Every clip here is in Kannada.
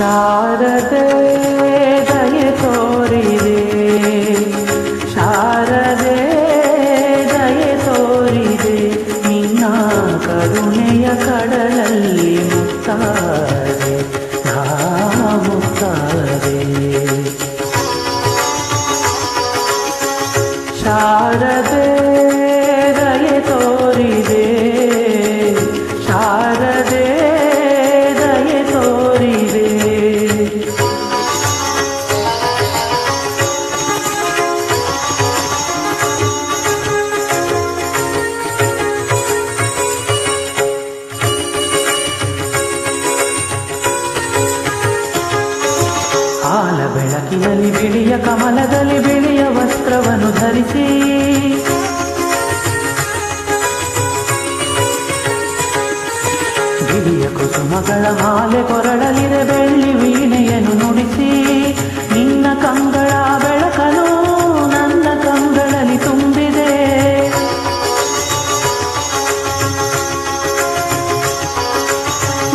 ಶಾರದೆ, ದಯೆ ತೋರಿದೆ. ಶಾರದೆ, ದಯೆ ತೋರಿದೆ. ನಿನ್ನ ಕರುಣೆಯ ಕಡಲಲ್ಲಿ ಮುತ್ತಾರೆ ನಾ ಮುತ್ತಾರೆ ಶಾರದೆ, ದಯೆ ತೋರಿದೆ. ಶಾರದೆ ಬೆಳಕಿನಲ್ಲಿ ಬಿಳಿಯ ಕಮಲದಲ್ಲಿ ಬಿಳಿಯ ವಸ್ತ್ರವನ್ನು ಧರಿಸಿ. ಬಿಳಿಯ ಕುಸುಮಗಳ ಮಾಲೆ ಕೊರಳಲಿದೆ ಬೆಳ್ಳಿ ವೀಣೆಯನ್ನು ನುಡಿಸಿ. ನಿನ್ನ ಕಂಗಳ ಬೆಳಕನು ನನ್ನ ಕಂಗಳಲ್ಲಿ ತುಂಬಿದೆ.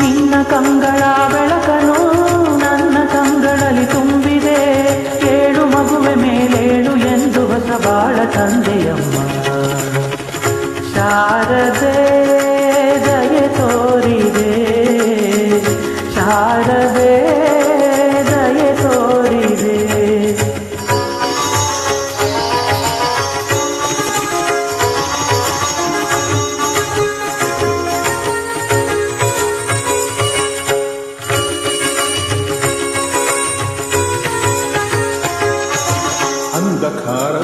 ನಿನ್ನ ಕಂಗಳ ಬೆಳಕನು ಶಾರದೆ ದಯೆ ತೋರಿದೆ ಶಾರದೆ ದಯೆ ತೋರಿದೆ ಅಂಧಕಾರದಲ್ಲಿ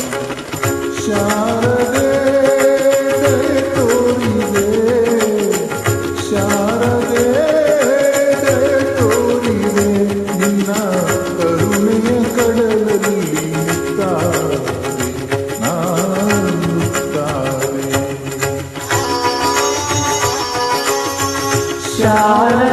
Shara